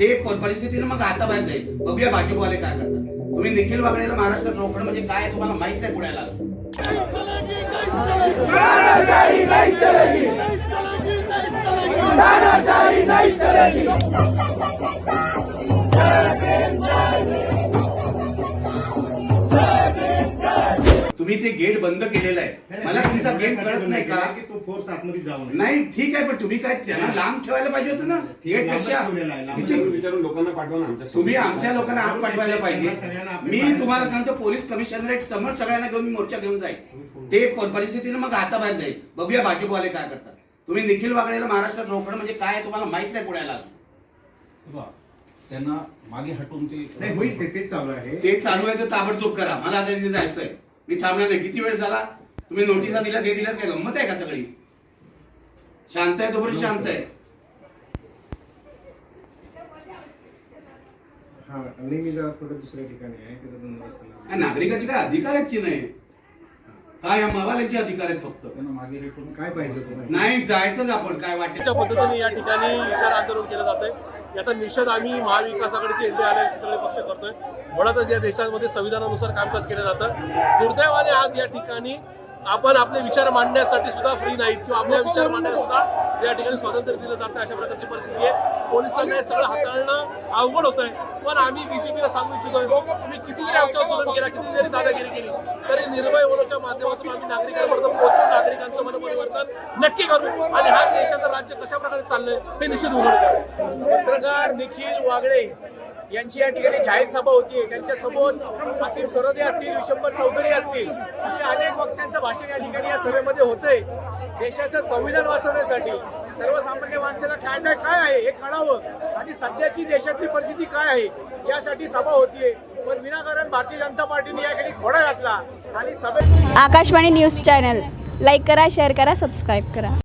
ते परिस्थितीनं मग हाताबाहेर जाईल. बघूया भाजपवाले काय करतात. तुम्ही निखिल वागळेला महाराष्ट्रात रोखणं म्हणजे काय तुम्हाला माहीत नाही पुण्याला चलेगी तुम्ही ते गेट बंद केलेलं आहे. मला तुमचा गेट कळत नाही का? की तो फोर्स आतमध्ये जाऊ नये. नाही ठीक आहे पण तुम्ही काय त्यांना लांब ठेवायला पाहिजे होतं ना? गेटपेक्षा इथे विचारून लोकांना पाठवा ना आमच्या तुम्ही आमच्या लोकांना आत पाठवायला पाहिजे. मी बाहेर तुम्हाला. सांगतो पोलीस कमिशनरेट समोर सगळ्यांना घेऊन मी मोर्चा घेऊन जाईल. ते प- परिस्थितीनं मग हाताबाहेर जाईल. बघूया भाजपवाले काय करतात. तुम्ही निखिल वागळेला महाराष्ट्रात रोखणं म्हणजे काय आहे तुम्हाला माहीत नाही पुण्याला अजून. बा, त्यांना मागे हटवून ते नाही होईल ते तेच चालू आहे. ते चालू आहे तर ताबडतोब करा. मला आता तिथे जायचंय. मी थांबणार नाही किती वेळ झाला? तुम्ही नोटिसा दिल्या ते दिल्यात काय? गंमत आहे का सगळी? शांत आहे तोपर्यंत शांत आहे. हा आणि मी जरा थोडं दुसऱ्या ठिकाणी आहे नागरिकाचे काय अधिकार आहेत की नाही? काय या मवाल्यांचे अधिकार आहेत फक्त. त्यांना मागे हटवून काय पाहिजे नाही जायचंच आपण काय वाटेल? पद्धतीने या ठिकाणी विचार आंदोलन केलं जात आहे याचा निषेध आम्ही महाविकास आघाडीचे एनडीए आल्याचे सगळे पक्ष करतोय. मुळातच या देशामध्ये संविधानानुसार कामकाज केलं जातं. दुर्दैवाने आज या ठिकाणी आपण आपले विचार मांडण्यासाठी सुद्धा फ्री नाहीत. किंवा आपल्या विचार मांडण्यास सुद्धा या ठिकाणी स्वातंत्र्य दिलं जातं अशा प्रकारची परिस्थिती आहे. पोलिसांना हे सगळं हाताळणं अवघड होत आहे पण आम्ही बीजेपीला सांगू इच्छितोय तुम्ही किती जरी आमच्यावर जुलम केला किती जरी दादागिरी केली तरी निर्भय होण्याच्या माध्यमातून आम्ही नागरिकांपर्यंत पोहोचून नागरिकांचं मनपरिवर्तन नक्की करू. आणि हा देशाचं राज्य कशा प्रकारे चाललंय हे निश्चित उघड करू. पत्रकार निखिल वागळे यांची या ठिकाणी जाहीर सभा होती. त्यांच्यासोबत असीम सरोदे असतील विशंबर चौधरी असतील अशा अनेक वक्त्यांचं भाषण या ठिकाणी या सभेमध्ये होतंय. देशाचं संविधान वाचवण्यासाठी सर्वसामान्य माणसाला काय काय काय आहे हे कळावं आणि सध्याची देशातली परिस्थिती काय आहे यासाठी सभा होतीये. पण विनाकारण भारतीय जनता पार्टीने या ठिकाणी खोडा घातला आणि सभेत आकाशवाणी न्यूज चॅनल. लाईक करा शेअर करा सबस्क्राईब करा.